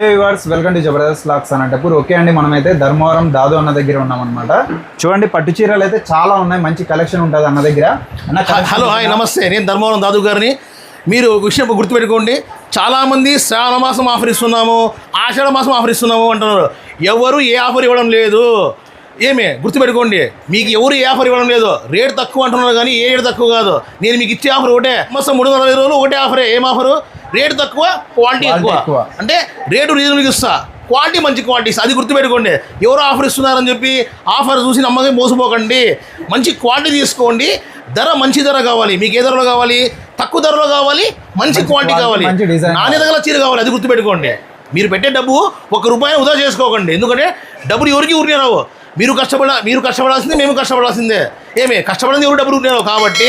Viewers welcome to Jabardasth లాక్స్ Anantapur. Okay అండి మనమైతే ధర్మవరం దాదు అన్న దగ్గర ఉన్నాం అనమాట చూడండి పట్టు చీరలు అయితే చాలా ఉన్నాయి మంచి కలెక్షన్ ఉంటుంది అన్న దగ్గర. హలో హాయ్ నమస్తే. నేను ధర్మవరం దాదు గారిని. మీరు ఒక విషయం గుర్తుపెట్టుకోండి. చాలామంది శ్రావణ మాసం ఆఫర్ ఇస్తున్నాము ఆషాఢ మాసం ఆఫర్ ఇస్తున్నాము అంటున్నారు. ఎవరు ఏ ఆఫర్ ఇవ్వడం లేదు? ఏమే? గుర్తుపెట్టుకోండి. మీకు ఎవరు ఏ ఆఫర్ ఇవ్వడం లేదు? రేట్ తక్కువ అంటున్నారు కానీ ఏ రేట్ తక్కువ కాదు. నేను మీకు ఇచ్చే ఆఫర్ ఒకటే. మొత్తం మూడు వందల రోజులు ఒకటే ఆఫరే. ఏం ఆఫరు? రేటు తక్కువ క్వాలిటీ ఎక్కువ. అంటే రేటు రీజనబుల్గా ఇస్తా క్వాలిటీ మంచి క్వాలిటీ ఇస్తా అది గుర్తుపెట్టుకోండి. ఎవరో ఆఫర్ ఇస్తున్నారని చెప్పి ఆఫర్ చూసి నమ్మకం మోసపోకండి. మంచి క్వాలిటీ తీసుకోండి. ధర మంచి ధర కావాలి. మీకు ఏ ధరలో కావాలి? తక్కువ ధరలో కావాలి. మంచి క్వాలిటీ కావాలి. నాణ్యత గల చీర కావాలి. అది గుర్తుపెట్టుకోండి. మీరు పెట్టే డబ్బు ఒక రూపాయి వృధా చేసుకోకండి. ఎందుకంటే డబ్బులు ఎవరికి రావు. మీరు కష్టపడ మీరు కష్టపడాల్సిందే మేము కష్టపడాల్సిందే. ఏమే? కష్టపడింది ఎవరు డబ్బులు రావు. కాబట్టి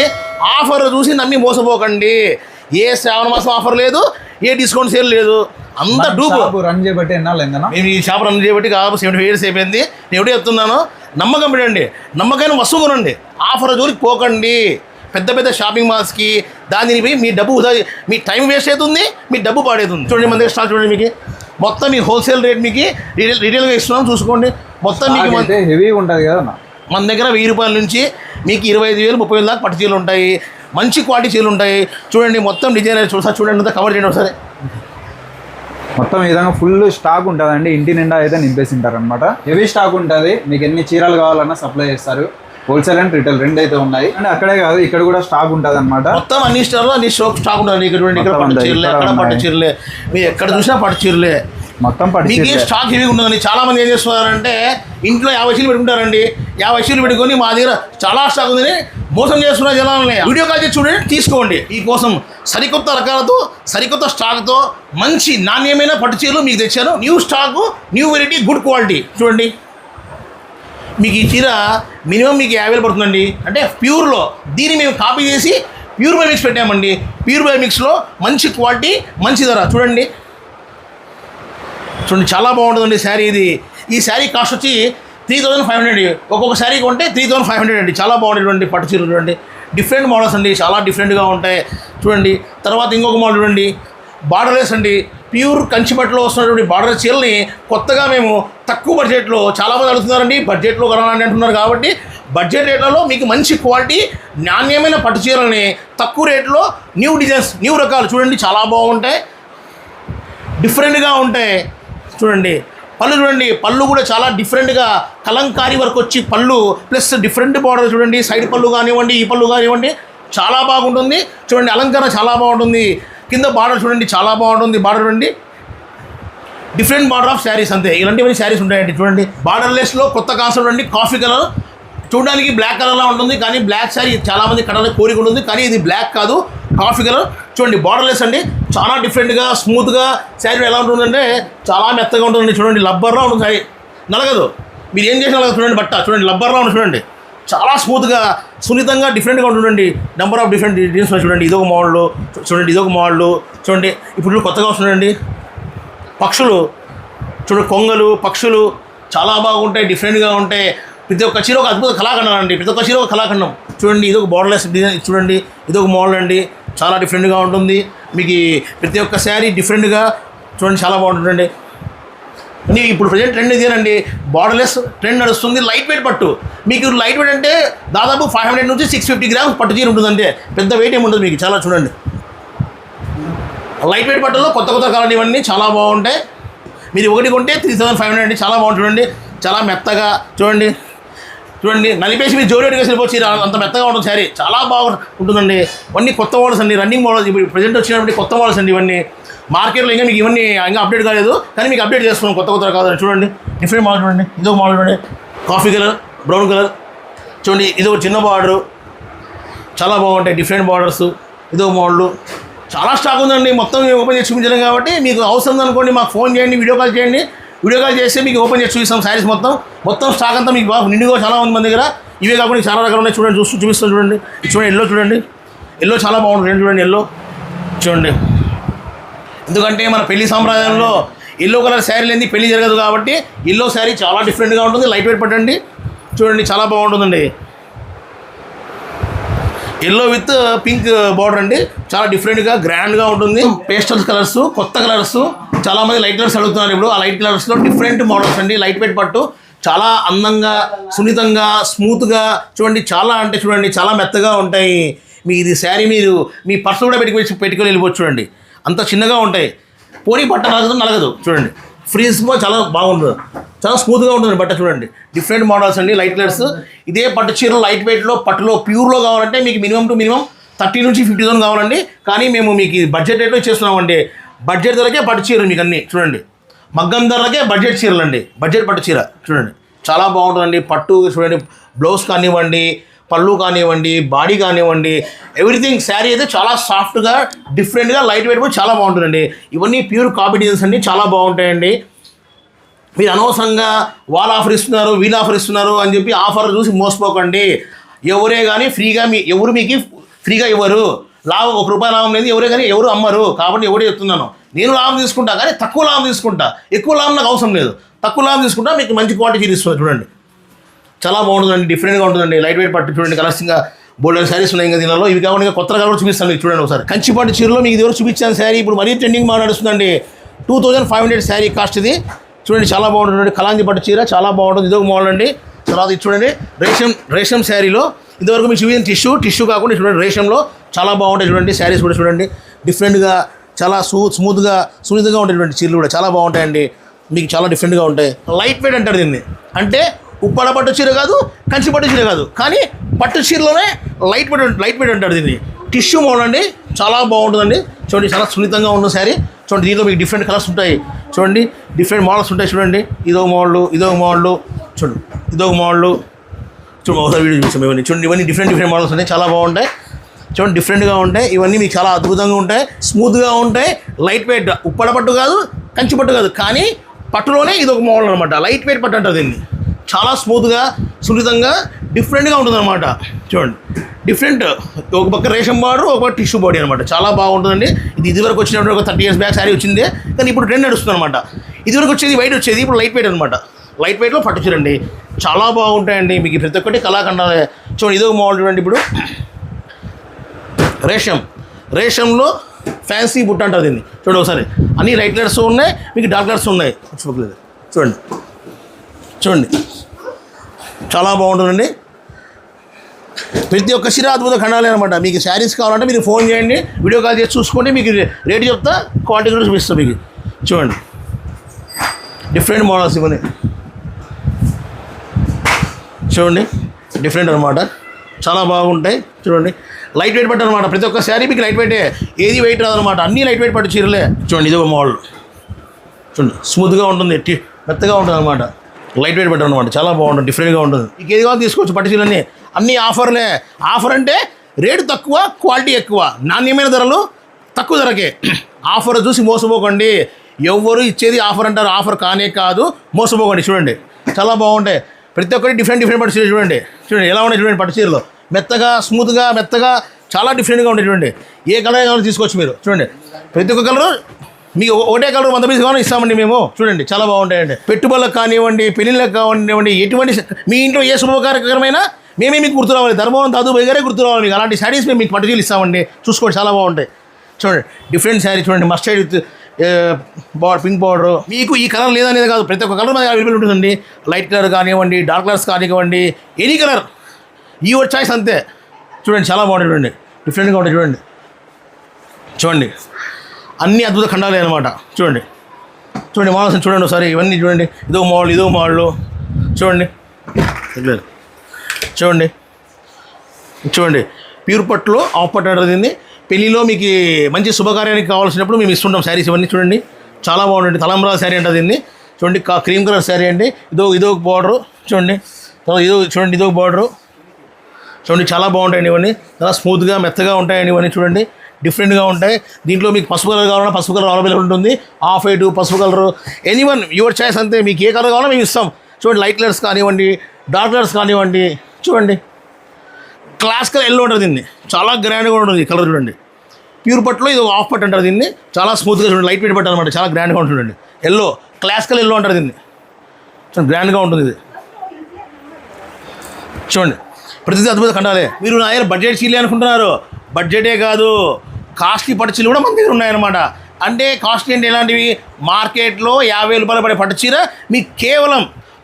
ఆఫర్ చూసి నమ్మి మోసపోకండి. ఏ శ్రావణ మాసం ఆఫర్ లేదు ఏ డిస్కౌంట్ సేల్ లేదు. అంత డూపు. రన్ చేయబట్టి మేము ఈ షాప్ రన్ చేయబట్టి కాదు సెవెంటీ ఫైవ్ ఇయర్స్ అయిపోయింది. నేను ఎవడే చెప్తున్నాను నమ్మకం పెట్టండి నమ్మకమైన వస్తువు కొనండి. ఆఫర్ జోలికి పోకండి. పెద్ద పెద్ద షాపింగ్ మాల్స్కి దానిని పోయి మీ డబ్బు మీ టైం వేస్ట్ అవుతుంది మీ డబ్బు పాడవుతుంది. చూడండి మన దగ్గర స్టాక్ చూడండి మీకు. మొత్తం మీ హోల్సేల్ రేట్ మీకు రీటైల్ రీటైల్గా ఇస్తున్నాం చూసుకోండి. మొత్తం మీకు హెవీగా ఉంటుంది కదా మన దగ్గర వెయ్యి రూపాయల నుంచి మీకు ఇరవై ఐదు వేలు ముప్పై వేలు దాకా పట్టు చీరలు ఉంటాయి. మంచి క్వాలిటీ చీరలు ఉంటాయి. చూడండి మొత్తం డిజైన్ చూసా చూడండి అంతా కవర్ చేయండి ఒకసారి మొత్తం ఈ విధంగా ఫుల్ స్టాక్ ఉంటుందండి. ఇంటి నిండా అయితే నింపేసి ఉంటారు అనమాట హెవీ స్టాక్ ఉంటుంది. మీకు ఎన్ని చీరలు కావాలన్నా సప్లై చేస్తారు. హోల్సేల్ అండ్ రిటైల్ రెండు అయితే ఉన్నాయి. అండ్ అక్కడే కాదు ఇక్కడ కూడా స్టాక్ ఉంటుంది అనమాట మొత్తం అన్ని స్టార్లో అన్ని స్టాక్ స్టాక్ ఉంటుంది. ఇక్కడ చూడండి ఇక్కడ పట్టు చీరలే అక్కడ పట్టు. చీరలే. మీరు ఎక్కడ చూసినా పట్టు చీరలే. మొత్తం పట్టు మీకు చీరలే. స్టాక్ హెవీగా ఉంటుందండి. చాలా మంది ఏం చేస్తున్నారంటే ఇంట్లో యాభై చీరలు పెట్టుకుంటారండి. యాభై చీరలు పెట్టుకొని మా దగ్గర చాలా స్టాక్ ఉందని మోసం చేస్తున్న జనాలని వీడియో కాల్ చేసి చూడండి తీసుకోండి. ఈ కోసం సరికొత్త రకాలతో సరికొత్త స్టాక్తో మంచి నాణ్యమైన పట్టు చీరలు మీకు తెచ్చాను. New stock new variety good quality చూడండి. మీకు ఈ చీర మినిమం మీకు యాభై వేలు పడుతుందండి. అంటే ప్యూర్లో దీన్ని మేము కాపీ చేసి ప్యూర్ బై మిక్స్ పెట్టామండి. ప్యూర్ బై మిక్స్లో మంచి క్వాలిటీ మంచి ధర. చూడండి. చూడండి చాలా బాగుంటుందండి శారీ ఇది. ఈ శారీ కాస్ట్ వచ్చి త్రీ థౌసండ్ ఫైవ్ హండ్రెడ్ ఒక్కొక్కసారి కొంటే త్రీ థౌసండ్ ఫైవ్ హండ్రెడ్ అండి. చాలా బాగుంటుంది పట్టు చీరలు చూడండి. డిఫరెంట్ మోడల్స్ అండి. చాలా డిఫరెంట్గా ఉంటాయి. చూడండి. తర్వాత ఇంకొక మోడల్ చూడండి. బార్డర్లెస్ అండి. ప్యూర్ కంచిపట్టలో వస్తున్నటువంటి బార్డర్ చీరల్ని కొత్తగా మేము తక్కువ బడ్జెట్లో చాలామంది అడుగుతున్నారండి. బడ్జెట్లో కొనాలని అంటున్నారు కాబట్టి బడ్జెట్ రేట్లలో మీకు మంచి క్వాలిటీ నాణ్యమైన పట్టు చీరల్ని తక్కువ రేట్లో న్యూ డిజైన్స్ న్యూ రకాలు చూడండి. చాలా బాగుంటాయి. డిఫరెంట్గా ఉంటాయి. చూడండి. పళ్ళు చూడండి పళ్ళు కూడా చాలా డిఫరెంట్గా కలంకారీ వరకు వచ్చి పళ్ళు ప్లస్ డిఫరెంట్ బార్డర్ చూడండి సైడ్ పళ్ళు కానివ్వండి ఈ పళ్ళు కానివ్వండి చాలా బాగుంటుంది. చూడండి అలంకరణ చాలా బాగుంటుంది. కింద బార్డర్ చూడండి చాలా బాగుంటుంది. బార్డర్ చూడండి డిఫరెంట్ బార్డర్ ఆఫ్ శారీస్ అంతే. ఇలాంటివన్నీ శారీస్ ఉంటాయండి చూడండి. బార్డర్ లెస్లో కొత్త కాన్సెప్ట్ అండి కాఫీ కలర్ చూడడానికి బ్లాక్ కలర్లా ఉంటుంది కానీ బ్లాక్ శారీ చాలా మంది కోరిక ఉంటుంది కానీ ఇది బ్లాక్ కాదు. హాఫ్ ఫిగర్ చూడండి బార్డర్లెస్ అండి. చాలా డిఫరెంట్గా స్మూత్గా శారీ ఎలా ఉంటుందంటే చాలా మెత్తగా ఉంటుందండి. చూడండి లబ్బర్లా ఉంటుంది శారీ. నలగదు. మీరు ఏం చేసినా చూడండి బట్ట. చూడండి లబ్బర్లా ఉంటుంది చూడండి. చాలా స్మూత్గా సున్నితంగా డిఫరెంట్గా ఉంటుందండి. నెంబర్ ఆఫ్ డిఫరెంట్ డిజైన్స్ చూడండి. ఇదొక మోడల్ చూడండి ఇదొక మోడల్ చూడండి. ఇప్పుడు కొత్తగా వస్తుందండి పక్షులు. చూడండి కొంగలు పక్షులు. చాలా బాగుంటాయి డిఫరెంట్గా ఉంటాయి. ప్రతి ఒక్క చీర ఒక అద్భుత కళాఖండం అండి ప్రతి ఒక్క చీర ఒక కళాఖండం. చూడండి ఇది ఒక బోర్డర్లెస్ డిజైన్ చూడండి ఇది ఒక మోడల్ అండి. చాలా డిఫరెంట్గా ఉంటుంది. మీకు ప్రతి ఒక్క శారీ డిఫరెంట్గా చూడండి చాలా బాగుంటుందండి. నీ ఇప్పుడు ప్రజెంట్ ట్రెండ్ ఇదేనండి బార్డర్లెస్ ట్రెండ్ నడుస్తుంది లైట్ వెయిట్ పట్టు. మీకు లైట్ వెయిట్ అంటే దాదాపు ఫైవ్ హండ్రెడ్ నుంచి సిక్స్ ఫిఫ్టీ గ్రామ్స్ పట్టు చీర ఉంటుంది పెద్ద వెయిట్ ఏమి ఉంటుంది మీకు చాలా చూడండి. లైట్ వెయిట్ పట్టులో కొత్త కొత్త కలర్ ఇవన్నీ చాలా బాగుంటాయి. మీరు ఒకటి కొంటే త్రీ థౌసండ్ ఫైవ్ హండ్రెడ్ అండి చాలా బాగుంటుందండి. చాలా మెత్తగా చూడండి. చూడండి నలిపేసి మీరు జోరేట్ వేసి వెళ్ళిపోవచ్చు. అంత మెత్తగా ఉంటుంది శారీ. చాలా బాగా ఉంటుందండి. ఇవన్నీ కొత్త మోడల్స్ అండి. రన్నింగ్ మోడల్స్ ఇప్పుడు ప్రజెంట్ వచ్చినటువంటి కొత్త మోడల్స్ అండి ఇవన్నీ. మార్కెట్లో ఇంకా మీకు ఇవన్నీ ఇంకా అప్డేట్ కాలేదు. కానీ మీకు అప్డేట్ చేస్తున్నాం. కొత్త కొత్త కాదు చూడండి డిఫరెంట్ మోడల్ చూడండి. ఇదో మోడల్ చూడండి. కాఫీ కలర్ బ్రౌన్ కలర్ చూడండి ఇది ఒక చిన్న బార్డరు చాలా బాగుంటాయి. డిఫరెంట్ బార్డర్స్ ఇదో మోడల్ చాలా స్టాక్ ఉందండి. మొత్తం ఓపెన్ చేసి చూపించలేం కాబట్టి మీకు అవసరం అనుకోండి మాకు ఫోన్ చేయండి వీడియో కాల్ చేయండి. వీడియో కాల్ చేస్తే మీకు ఓపెన్ చేసి చూపిస్తాం శారీస్ మొత్తం. మొత్తం స్టాక్ అంతా మీకు బాగా నిండుగా చాలా ఉంది మన దగ్గర. ఇవే కాకుండా చాలా రకాలు ఉన్నాయి. చూడండి చూస్తూ చూపిస్తాం చూడండి. చూడండి ఎల్లో చూడండి. ఎల్లో చాలా బాగుంటుంది చూడండి ఎల్లో చూడండి. ఎందుకంటే మన పెళ్ళి సాంప్రదాయంలో ఎల్లో కలర్ శారీ లేని పెళ్ళి జరగదు కాబట్టి ఎల్లో శారీ చాలా డిఫరెంట్గా ఉంటుంది. లైట్ వెయిట్ పట్టండి. చూడండి చాలా బాగుంటుందండి. ఎల్లో విత్ పింక్ బార్డర్ అండి. చాలా డిఫరెంట్గా గ్రాండ్గా ఉంటుంది. పేస్టల్ కలర్స్ కొత్త కలర్స్ చాలా మంది లైట్ కలర్స్ అడుగుతున్నారు ఇప్పుడు. ఆ లైట్ కలర్స్లో డిఫరెంట్ మోడల్స్ అండి. లైట్ వెయిట్ పట్టు చాలా అందంగా సున్నితంగా స్మూత్గా చూడండి. చాలా అంటే చూడండి చాలా మెత్తగా ఉంటాయి. మీ ఇది శారీ మీరు మీ పర్సు కూడా పెట్టుకు పెట్టుకొని వెళ్ళిపోవచ్చు చూడండి. అంత చిన్నగా ఉంటాయి. పోనీ బట్ట నలగదు నలగదు చూడండి. ఫ్రీజ్లో చాలా బాగుంటుంది. చాలా స్మూత్గా ఉంటుంది బట్ట చూడండి. డిఫరెంట్ మోడల్స్ అండి లైట్ కలర్స్ ఇదే పట్టు చీర లైట్ వెయిట్లో పట్టులో ప్యూర్లో కావాలంటే మీకు మినిమం టు మినిమం థర్టీ నుంచి ఫిఫ్టీ థౌసండ్ కావాలండి. కానీ మేము మీకు బడ్జెట్ రేట్లో చేస్తున్నామండి బడ్జెట్ ధరకే పట్టు చీరలు మీకు అన్నీ. చూడండి. మగ్గం ధరలకే బడ్జెట్ చీరలు అండి బడ్జెట్ పట్టు చీర. చూడండి. చాలా బాగుంటుందండి. పట్టు చూడండి. బ్లౌజ్ కానివ్వండి పళ్ళు కానివ్వండి బాడీ కానివ్వండి ఎవ్రీథింగ్ శారీ అయితే చాలా సాఫ్ట్గా డిఫరెంట్గా లైట్ వెయిట్ కూడా చాలా బాగుంటుందండి. ఇవన్నీ ప్యూర్ కాపీ డిజైన్స్ అండి. చాలా బాగుంటాయండి. మీరు అనవసరంగా వాళ్ళ ఆఫర్ ఇస్తున్నారు వీళ్ళు ఆఫర్ ఇస్తున్నారు అని చెప్పి ఆఫర్ చూసి మోసపోకండి. ఎవరే కానీ ఫ్రీగా మీ ఎవరు మీకు ఫ్రీగా ఇవ్వరు. లాభం ఒక రూపాయి లాభం లేదు ఎవరే కానీ ఎవరు అమ్మరు. కాబట్టి ఎవడే చెప్తున్నాను నేను లాభం తీసుకుంటా కానీ తక్కువ లాభం తీసుకుంటా. ఎక్కువ లాభం నాకు అవసరం లేదు. తక్కువ లాభం తీసుకుంటా మీకు మంచి క్వాలిటీ తీరుస్తుంది చూడండి. చాలా బాగుంటుందండి డిఫరెంట్గా ఉంటుందండి. లైట్ వెయిట్ పట్టు చూడండి కలర్స్ ఇంకా బోల్డెన్ శారీస్ ఉన్నాయి ఇంకా దీనిలో. ఇవి కాకుండా ఇంకా కొత్త కలర్ చూపిస్తాను మీకు చూడండి ఒకసారి. కంచి పట్టు చీరలో మీకు ఇదివరకు చూపించాను శారీ. ఇప్పుడు మరీ ట్రెండింగ్ బాగా నడుస్తుందండి. Two thousand five hundred sari cost ఇది. చూడండి చాలా బాగుంటుంది కలాంజీ పట్టు చీర చాలా బాగుంటుంది. ఇదొక మోడల్ అండి. తర్వాత ఇది చూడండి రేషం రేషం శారీలో. ఇంతవరకు మీకు చూపించిన టిష్యూ టిష్యూ కాకుండా చూడండి రేషంలో చాలా బాగుంటాయి చూడండి శారీస్ కూడా చూడండి. డిఫరెంట్గా చాలా సూ స్మూత్గా సున్నితంగా ఉండేటువంటి చీరలు కూడా. చాలా బాగుంటాయండి. మీకు చాలా డిఫరెంట్గా ఉంటాయి. లైట్ వెయిట్ అంటారు దీన్ని. అంటే ఉప్పాడ పట్టు చీర కాదు కంచి పట్టు చీర కాదు. కానీ పట్టు చీరలోనే లైట్ వెయిట్ లైట్ వెయిట్ అంటారు దీన్ని. టిష్యూ మోడల్ అండి. చాలా బాగుంటుందండి. చూడండి చాలా సున్నితంగా ఉన్న శారీ. చూడండి దీంట్లో మీకు డిఫరెంట్ కలర్స్ ఉంటాయి. చూడండి డిఫరెంట్ మోడల్స్ ఉంటాయి చూడండి. ఇదో మోడల్ ఇదో మోడల్ చూడండి ఇదో మోడల్ చూడండి ఒకసారి వీడియో చూసాం ఇవన్నీ. చూడండి ఇవన్నీ డిఫరెంట్ డిఫరెంట్ మోడల్స్ ఉన్నాయి. చాలా బాగుంటాయి. చూడండి డిఫరెంట్గా ఉంటాయి. ఇవన్నీ మీకు చాలా అద్భుతంగా ఉంటాయి. స్మూత్గా ఉంటాయి. లైట్ వెయిట్ ఉప్పడ పట్టు కాదు కంచి పట్టు కాదు. కానీ పట్టులోనే ఇది ఒక మోడల్ అనమాట లైట్ వెయిట్ పట్టు అంటారు దీన్ని. చాలా స్మూత్గా సున్నితంగా డిఫరెంట్గా ఉంటుందన్నమాట. చూడండి డిఫరెంట్ ఒక పక్క రేషన్ బార్డర్ ఒక పక్క టిష్యూ బాడీ అనమాట చాలా బాగుంటుందండి. ఇది ఇదివరకు వచ్చినప్పుడు ఒక థర్టీ ఇయర్స్ బ్యాక్ శారీ వచ్చింది. కానీ ఇప్పుడు ట్రెండ్ నడుస్తుంది అనమాట ఇదివరకు వచ్చేది వైట్ వచ్చేది ఇప్పుడు లైట్ వెయిట్ అనమాట లైట్ వెయిట్లో పట్టుచూరండి చాలా బాగుంటాయండి. మీకు ప్రతి ఒక్కటి కళాఖండాలే. చూడండి ఇదో మోడల్ చూడండి ఇప్పుడు. రేషం. రేషంలో ఫ్యాన్సీ బుట్ట అంటారు దీన్ని. చూడండి ఒకసారి. అన్ని లైట్ కలర్స్ ఉన్నాయి మీకు డార్క్ కలర్స్ ఉన్నాయి. చూడలేదు. చూడండి. చూడండి. చాలా బాగుంటుందండి. ప్రతి ఒక్క శిర అద్భుత ఖండాలే అనమాట మీకు శారీస్ కావాలంటే మీరు ఫోన్ చేయండి వీడియో కాల్ చేసి చూసుకోండి మీకు రేట్ చెప్తా క్వాలిటీ కూడా చూపిస్తాం మీకు. చూడండి. డిఫరెంట్ మోడల్స్ ఇవన్నీ. చూడండి. డిఫరెంట్ అనమాట చాలా బాగుంటాయి. చూడండి. లైట్ వెయిట్ పట్టు అనమాట ప్రతి ఒక్క శారీ మీకు లైట్ వెయిటే ఏది వెయిట్ రాదనమాట అన్నీ లైట్ వెయిట్ పట్టు చీరలే. చూడండి ఇది ఒక మోడల్ చూడండి స్మూత్గా ఉంటుంది. టి- మెత్తగా ఉంటుంది అనమాట లైట్ వెయిట్ పట్టు అనమాట చాలా బాగుంటుంది. డిఫరెంట్గా ఉంటుంది. మీకు ఏది కావాలి తీసుకోవచ్చు. పట్టు చీరలన్నీ. అన్నీ ఆఫర్లే ఆఫర్ అంటే రేటు తక్కువ క్వాలిటీ ఎక్కువ. నాణ్యమైన ధరలు తక్కువ ధరకే. ఆఫర్ చూసి మోసపోకండి. ఎవరు ఇచ్చేది ఆఫర్ అంటారు. ఆఫర్ కానే కాదు. మోసపోకండి. చూడండి. చాలా బాగుంటాయి. ప్రతి ఒక్కటి డిఫరెంట్ డిఫరెంట్ పట్టు చీరలు చూడండి. చూడండి ఎలా ఉన్నాయి చూడండి పట్టు చీరలో. మెత్తగా స్మూత్గా మెత్తగా చాలా డిఫరెంట్గా ఉంటాయి చూడండి. ఏ కలర్ కావాలో తీసుకోవచ్చు మీరు. చూడండి ప్రతి ఒక్క కలరు మీకు ఒకటే కలర్ వంద పీస్ కావాలి ఇస్తామండి మేము. చూడండి చాలా బాగుంటాయండి. పెట్టుబడులకు కానివ్వండి పెళ్ళిళ్ళకి కానివ్వండి ఎటువంటి మీ ఇంట్లో ఏ శుభకార్యక్రమైనా మేమే మీకు గుర్తు రావాలి. ధర్మవరం దాదు గారే గుర్తు రావాలి మీకు. అలాంటి శారీస్ మేము మీకు పట్టుచీలు ఇస్తామండి. చూసుకోండి చాలా బాగుంటాయి. చూడండి డిఫరెంట్ శారీ చూడండి మస్టర్డ్ విత్ పింక్ బార్డర్. మీకు ఈ కలర్ లేదనేది కాదు. ప్రతి ఒక్క కలర్ మనకి అవైలబుల్ ఉంటుందండి. లైట్ కలర్ కానివ్వండి డార్క్ కలర్స్ కానివ్వండి ఎనీ కలర్ ఈ ఒక చాయిస్ అంతే. చూడండి చాలా బాగుంటాయి చూడండి. డిఫరెంట్గా ఉంటుంది చూడండి. చూడండి. అన్ని అద్భుత ఖండాలే అనమాట చూడండి. చూడండి మోడల్స్ చూడండి ఒకసారి. ఇవన్నీ చూడండి. ఇదో మోడల్ ఇదో మోడల్ చూడండి. చూడండి. చూడండి. ప్యూర్ పట్టులో ఆఫ్ పట్టు అంటారు దీన్ని. పెళ్ళిలో మీకు మంచి శుభకార్యానికి కావాల్సినప్పుడు మేము ఇస్తుంటాం శారీస్ ఇవన్నీ చూడండి. చాలా బాగుంటుంది. తలంబ్రా శారీ అంటారు దీన్ని. చూడండి క్రీమ్ కలర్ శారీ అండి. ఇదో ఇదో బార్డరు. చూడండి. తర్వాత ఇదో చూడండి ఇదో బార్డరు. చూడండి చాలా బాగుంటాయండి ఇవన్నీ. చాలా స్మూత్గా మెత్తగా ఉంటాయండి ఇవన్నీ చూడండి. డిఫరెంట్గా ఉంటాయి. దీంట్లో మీకు పసుపు కలర్ కావాలన్నా పసుపు కలర్ అవైలబుల్ ఉంటుంది. ఆఫ్ వైట్ పసుపు colour. Any one your choice అంతే. మీకు ఏ కలర్ కావాలో మేము ఇస్తాం. చూడండి లైట్ కలర్స్ కానివ్వండి డార్క్ కలర్స్ కానివ్వండి. చూడండి. క్లాసికల్ ఎల్లో ఉంటుంది దీన్ని. చాలా గ్రాండ్గా ఉంటుంది కలర్ చూడండి. ప్యూర్ పట్టులో ఇది ఆఫ్ పట్టు అంటారు దీన్ని. చాలా స్మూత్గా చూడండి లైట్ వెయిట్ పట్టు అనమాట చాలా గ్రాండ్గా ఉంటుందండి. ఎల్లో క్లాసికల్ ఎల్లో అంటారు దీన్ని. చూడండి గ్రాండ్గా ఉంటుంది ఇది. చూడండి ప్రతిదీ అద్భుత కండాలే మీరు నా దగ్గర బడ్జెట్ చీలి అనుకుంటున్నారు. బడ్జెటే కాదు. కాస్ట్లీ పట్టు చీలు కూడా మన దగ్గర ఉన్నాయన్నమాట. అంటే కాస్ట్లీ ఏంటి ఎలాంటివి? మార్కెట్లో యాభై రూపాయలు పడే పట్టు చీర మీకు కేవలం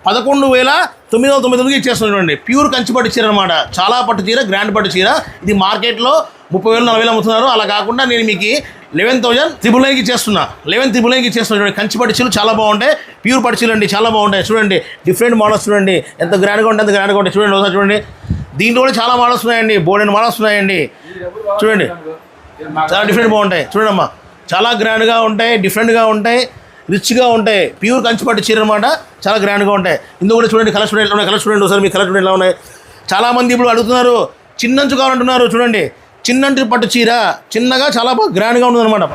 పదకొండు వేల తొమ్మిది వందల తొమ్మిది తొమ్మిది ఇచ్చేస్తుంది చూడండి. ప్యూర్ కంచిపట్టు చీర అనమాట చాలా పట్టు చీర గ్రాండ్ పట్టు చీర. ఇది మార్కెట్లో ముప్పై వేలు నలభై వేలు అమ్ముతున్నారు. అలా కాకుండా నేను మీకు లెవెన్ థౌజండ్ త్రిబుల్ నైన్కి చేస్తున్నా లెవెన్ త్రిబుల్ నైన్కి చేస్తున్నా చూడండి. కంచి పట్టు చీరలు చాలా బాగుంటాయి. ప్యూర్ పట్టు చీరలు అండి చాలా బాగుంటాయి. చూడండి. డిఫరెంట్ మోడల్స్ చూడండి. ఎంత గ్రాండ్గా ఉంటుంది ఎంత గ్రాండ్గా ఉంటాయి. చూడండి ఒకసారి చూడండి. దీంట్లో కూడా చాలా మోడల్స్ ఉన్నాయండి. బోర్డెన్ మోడల్స్ ఉన్నాయండి. చూడండి. చాలా డిఫరెంట్ బాగుంటాయి. చూడమ్మా చాలా గ్రాండ్గా ఉంటాయి డిఫరెంట్గా ఉంటాయి. రిచ్గా ఉంటాయి. ప్యూర్ కంచిపట్టు చీర అనమాట చాలా గ్రాండ్గా ఉంటాయి. ఇందులో కూడా చూడండి కలర్ స్టూడెంట్ ఉన్నాయి కలర్ స్టూడెంట్ ఒకసారి మీ కలర్ స్టూడెంట్ ఎలా ఉన్నాయి. చాలామంది ఇప్పుడు అడుగుతున్నారు చిన్నంచు కావాలంటున్నారు చూడండి. చిన్నంటి పట్టు చీర చిన్నగా చాలా బాగా గ్రాండ్గా ఉంటుంది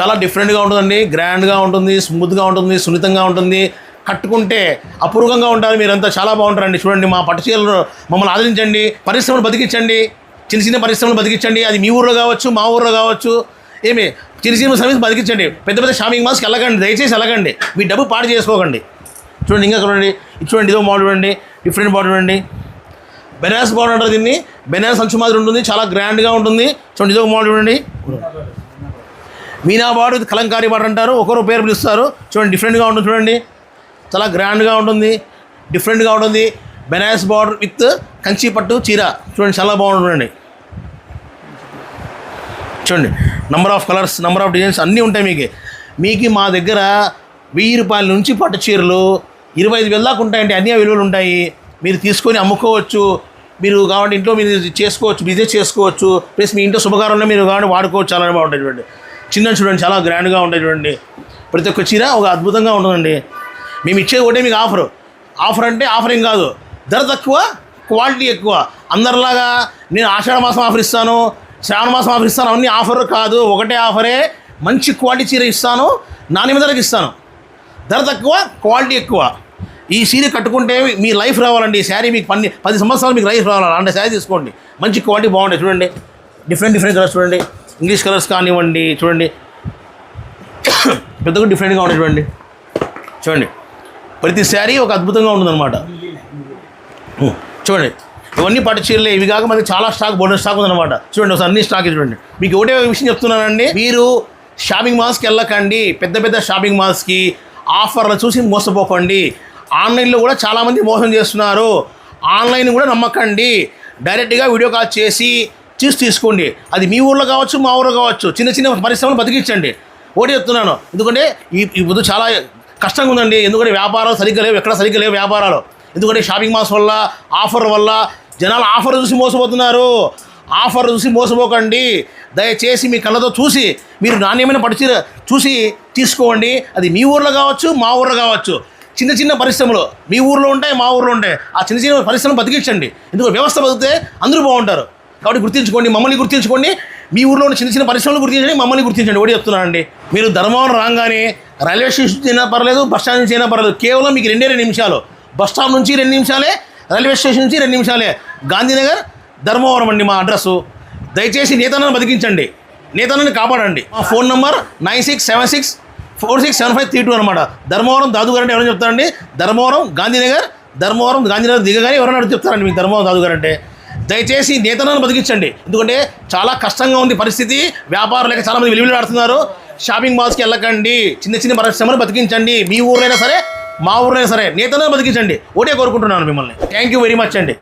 చాలా డిఫరెంట్గా ఉంటుందండి. గ్రాండ్గా ఉంటుంది స్మూత్గా ఉంటుంది సున్నితంగా ఉంటుంది. కట్టుకుంటే అపూర్వంగా ఉంటారు మీరంతా. చాలా బాగుంటారండి. చూడండి మా పట్టు చీరలు మమ్మల్ని ఆదరించండి. పరిశ్రమలు బతికించండి. చిన్న చిన్న పరిశ్రమలు బతికించండి. అది మీ ఊర్లో కావచ్చు మా ఊర్లో కావచ్చు. ఏమి చిన్న చిన్న సర్వీస్ బతికించండి. పెద్ద పెద్ద షాపింగ్ మాల్స్కి వెళ్ళకండి. దయచేసి వెళ్ళకండి. మీ డబ్బు పాడు చేసుకోకండి. చూడండి ఇంకా చూడండి. చూడండి ఇదో మోడల్ చూడండి. డిఫరెంట్ మోడల్ చూడండి. బెనారస్ బాగుంటుంది అంటారు దీన్ని. బెనారస్ అంచు మాదిరి ఉంటుంది. చాలా గ్రాండ్గా ఉంటుంది. చూడండి ఇదో మోడల్ చూడండి. మీనా బార్డర్ కలంకారీ బాడు అంటారు. ఒకరు పేరు పిలుస్తారు. చూడండి డిఫరెంట్గా ఉంటుంది చూడండి. చాలా గ్రాండ్గా ఉంటుంది. డిఫరెంట్గా ఉంటుంది. బెనారస్ బార్డర్ విత్ కంచి పట్టు చీర. చూడండి చాలా బాగుంటుంది చూడండి. చూడండి number of colours number of designs అన్నీ ఉంటాయి మీకు. మీకు మా దగ్గర వెయ్యి రూపాయల నుంచి పట్టు చీరలు ఇరవై ఐదు వేల దాకా ఉంటాయండి. అన్ని విలువలు ఉంటాయి. మీరు తీసుకొని అమ్ముకోవచ్చు. మీరు కావాలంటే ఇంట్లో మీరు చేసుకోవచ్చు బిజినెస్ చేసుకోవచ్చు. ప్లస్ మీ ఇంట్లో శుభకారంలో మీరు కావాలంటే వాడుకోవచ్చు. చాలా బాగుంటుంది చూడండి. చిన్న చూడండి చాలా గ్రాండ్గా ఉంటాయి చూడండి. ప్రతి ఒక్క చీర ఒక అద్భుతంగా ఉంటుందండి. మేము ఇచ్చేది ఒకటే మీకు ఆఫర్ ఆఫర్ అంటే ఆఫర్ ఏం కాదు. ధర తక్కువ క్వాలిటీ ఎక్కువ. అందరిలాగా నేను ఆషాఢ మాసం ఆఫర్ ఇస్తాను. శ్రావణ మాసం ఆఫర్ ఇస్తాను. అవన్నీ ఆఫర్ కాదు. ఒకటే ఆఫరే. మంచి క్వాలిటీ చీర ఇస్తాను. నాణ్యమైన ధరకు ఇస్తాను. ధర తక్కువ క్వాలిటీ ఎక్కువ. ఈ చీర కట్టుకుంటే మీ లైఫ్ రావాలండి. ఈ శారీ మీకు పన్ని పది సంవత్సరాలు మీకు లైఫ్ రావాలి? అంటే శారీ తీసుకోండి. మంచి క్వాలిటీ బాగుంటాయి. చూడండి. డిఫరెంట్ డిఫరెంట్ కలర్స్ చూడండి. ఇంగ్లీష్ కలర్స్ కానివ్వండి చూడండి. పెద్దగా డిఫరెంట్గా ఉంటాయి చూడండి. చూడండి. ప్రతి శారీ ఒక అద్భుతంగా ఉంటుందన్నమాట. చూడండి. ఇవన్నీ పట్టు చీరలే ఇవి కాక మనకి చాలా స్టాక్ బోనస్ స్టాక్ ఉందన్నమాట. చూడండి ఒకసారి అన్ని స్టాక్ చూడండి. మీకు ఒకటే విషయం చెప్తున్నానండి మీరు షాపింగ్ మాల్స్కి వెళ్ళకండి. పెద్ద పెద్ద షాపింగ్ మాల్స్కి ఆఫర్లు చూసి మోసపోకండి. ఆన్లైన్లో కూడా చాలామంది మోసం చేస్తున్నారు. ఆన్లైన్ కూడా నమ్మకండి. డైరెక్ట్గా వీడియో కాల్ చేసి చూసి తీసుకోండి. అది మీ ఊర్లో కావచ్చు మా ఊర్లో కావచ్చు. చిన్న చిన్న పరిశ్రమలు బతికించండి. ఒకటి చెప్తున్నాను. ఎందుకంటే ఈ ఇప్పుడు చాలా కష్టంగా ఉందండి. ఎందుకంటే వ్యాపారాలు సరిగ్గా లేవు ఎక్కడ సరిగ్గా లేవు వ్యాపారాలు. ఎందుకంటే షాపింగ్ మాల్స్ వల్ల ఆఫర్ వల్ల జనాలు ఆఫర్ చూసి మోసపోతున్నారు. ఆఫర్ చూసి మోసపోకండి. దయచేసి మీ కళ్ళతో చూసి మీరు నాణ్యమైన పట్టుచీర చూసి తీసుకోండి. అది మీ ఊర్లో కావచ్చు మా ఊర్లో కావచ్చు. చిన్న చిన్న పరిశ్రమలు మీ ఊర్లో ఉంటాయి మా ఊర్లో ఉంటాయి. ఆ చిన్న చిన్న పరిశ్రమలు బతికించండి. ఎందుకు వ్యవస్థ బతికితే అందరూ బాగుంటారు. కాబట్టి గుర్తించుకోండి మమ్మల్ని గుర్తించుకోండి. మీ ఊర్లో ఉన్న చిన్న చిన్న పరిశ్రమలు గుర్తించండి మమ్మల్ని గుర్తించండి. ఒకటి చెప్తున్నానండి. మీరు ధర్మవరం రాగానే రైల్వే స్టేషన్ అయినా పర్లేదు బస్ స్టాండ్ నుంచి అయినా పర్లేదు కేవలం మీకు రెండే రెండు నిమిషాలు. బస్ స్టాప్ నుంచి రెండు నిమిషాలే రైల్వే స్టేషన్ నుంచి రెండు నిమిషాలే. గాంధీనగర్ ధర్మవరం అండి మా అడ్రస్సు. దయచేసి నేతలను బతికించండి. నేతలను కాపాడండి. మా phone number nine six seven six four six seven five three two అనమాట ధర్మవరం దాదు అంటే ఎవరైనా చెప్తారండి? ధర్మవరం గాంధీనగర్ ధర్మవరం గాంధీనగర్ దిగగానే ఎవరైనా చెప్తారండి మీకు ధర్మవరం దాదు అంటే. దయచేసి నేతలను బతికించండి. ఎందుకంటే చాలా కష్టంగా ఉంది పరిస్థితి. వ్యాపారం లేక చాలామంది విలువలాడుతున్నారు షాపింగ్ మాల్స్కి వెళ్ళకండి. చిన్న చిన్న పరిశ్రమలు బతికించండి. మీ ఊర్లైనా సరే మా ఊరినే సరే నేతనే బతికించండి. ఒకటే కోరుకుంటున్నాను మిమ్మల్ని. థ్యాంక్ యూ వెరీ మచ్ అండి.